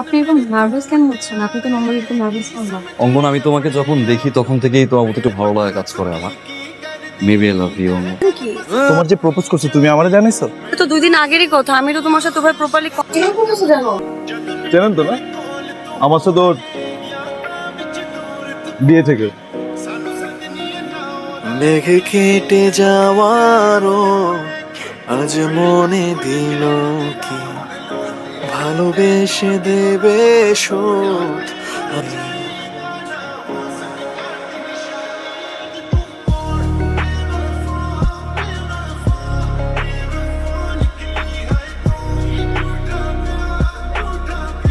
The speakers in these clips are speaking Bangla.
আপনি এরকম নার্ভাস কেন হচ্ছেন? আপনি তো নর্মালি একটু নার্ভাস হন না। অঙ্গন আমি তোমাকে যখন দেখি তখন থেকেই তোমার প্রতি একটু ভালো লাগা কাজ করে আমার। মেবি আই লাভ ইউ কি? তোমার যে প্রপোজ করছ তুমি আমারে জানিছো তো দুই দিন আগেরই কথা আমি তো তোমার সাথে ভাই প্রপারলি কথা বলতেছো জানো? জানেন তো না? আমার সাথে ওর বিয়ে থেকে। মেঘে কেটে যাওয়ারও আজ মনে দিল কি? ভালোবেসে দেবে শোধ আমি।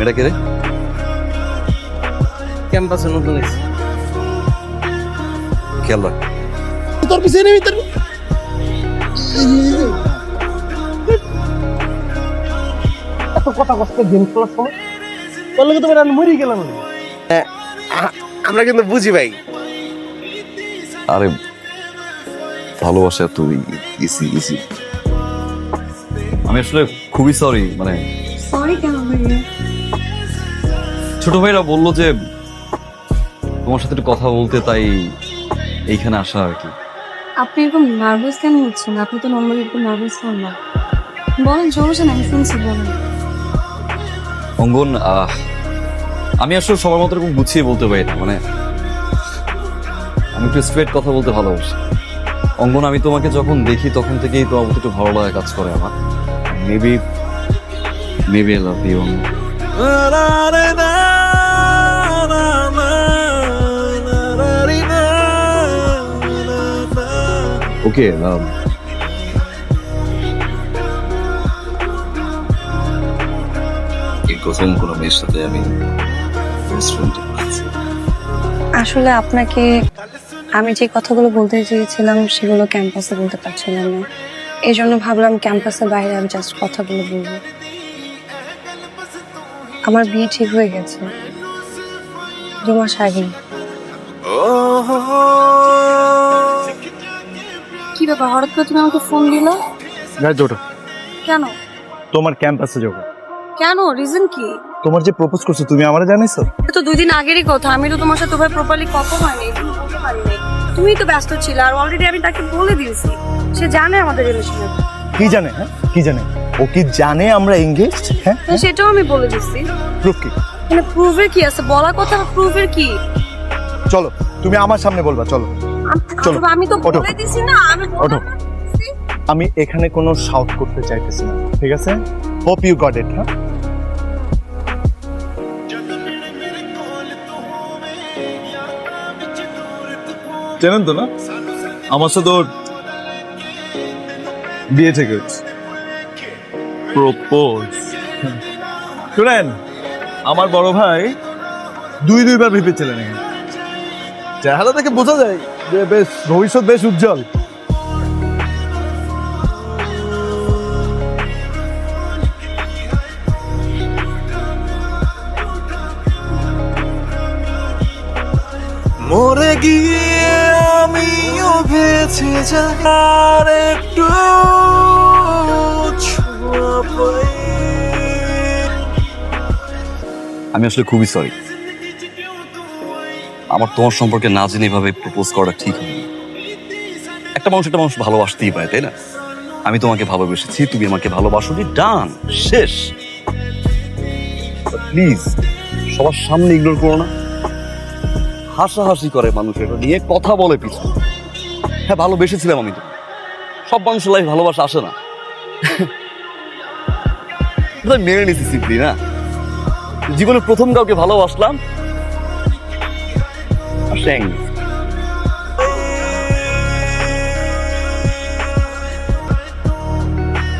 এটা কে রে? ক্যাম্পাসে নতুন এসেছি। খেয়াল রাখ। তোর পিছনে নেবি এত কথা কষ্ট গেম খেলার সময় বললে কি তোমার আমি। হ্যাঁ, আমরা কিন্তু বুঝি ভাই। আরে ভালোবাসা তুই ইসি ইসি আমি আসলে খুবই সরি মানে সরি কেন ছোট ভাইরা বলল যে তোমার সাথে একটু কথা বলতে তাই এইখানে আসা আর কি। আপনি এরকম নার্ভাস কেন হচ্ছেন? আপনি তো নর্মালি একটু নার্ভাস হন না। বলেন সমস্যা নাই আমি শুনছি বলেন। অঙ্গন আমি আসলে সবার মতো এরকম গুছিয়ে বলতে পারি না মানে আমি একটু স্ট্রেট কথা বলতে ভালোবাসি। অঙ্গন, আমি তোমাকে যখন দেখি, তখন থেকেই তোমার প্রতি একটু ভালো লাগা কাজ করে আমার। Maybe maybe I love you okay প্রথম কোনো মেয়ের সাথে আমি আসলে আপনাকে আমি যে কথাগুলো বলতে চেয়েছিলাম সেগুলো ক্যাম্পাসে বলতে পারছিলাম না। এই জন্য ভাবলাম ক্যাম্পাসের বাইরে আমি জাস্ট কথাগুলো বলব। আমার বিয়ে ঠিক হয়ে গেছে। দু মাস আগে। কি ব্যাপার? হঠাৎ করে তুমি আমাকে ফোন দিলো? কেন? তোমার ক্যাম্পাসে যাব কেন? রিজন কি? তোমার যে প্রপোজ করছ তুমি আমারে এটা তো দুই দিন আগেরই কথা। আমি তো তোমার সাথে ভাই প্রপারলি কথা হয়নি তুমি বলতে পারিনি তুমি তো ব্যস্ত ছিল আর অলরেডি আমি তাকে বলে দিয়েছি। সে জানে আমাদের রিলেশনের কি জানে হ্যাঁ? কি জানে? ও কি জানে আমরা এঙ্গেজ হ্যাঁ? সেটাও আমি বলে দিচ্ছি প্রুফ কি? মানে প্রুফের কি আছে? বলা কথা প্রুফের কি? চলো তুমি আমার সামনে বলবা চলো। চলো, আমি তো। বলে দিছি না আমি ওঠো। আমি এখানে কোনো শাউট করতে চাইতেছি না ঠিক আছে? হোপ ইউ গট ইট হ্যাঁ? জানেন তো না? আমার সাথে ওর বিয়ে থেকে প্রপোজ শুনেন আমার বড় ভাই দুই দুইবার ভেবেছিলেন এখানে। চেহারা থেকে বোঝা যায় যে বেশ ভবিষ্যৎ বেশ উজ্জ্বল। মরে গিয়ে আমিও বেঁচে যার একটু আমি আসলে খুবই সরি আমার তোমার সম্পর্কে না জেনে এভাবে প্রপোজ করাটা ঠিক হয়নি। একটা মানুষ একটা মানুষ ভালোবাসতেই পারে, তাই না? আমি তোমাকে ভালোবেসেছি, তুমি আমাকে ভালোবাসো ডান শেষ। প্লিজ সবার সামনে ইগনোর করো না। হাসাহাসি করে মানুষ এটা নিয়ে কথা বলে পিছু। হ্যাঁ ভালোবেসেছিলাম আমি তো। সব মানুষের লাইফ ভালোবাসা আসে না। মেনে নিছি সিম্পলি না? জীবনে প্রথম কাউকে ভালোবাসলাম। আর সে angry।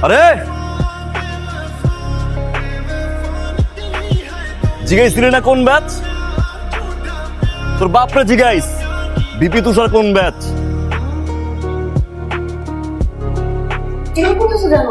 আরে জিগাইছিলি না কোন ব্যাচ তোর বাপরে জিগাইস বিপি তুষার কোন ব্যাচ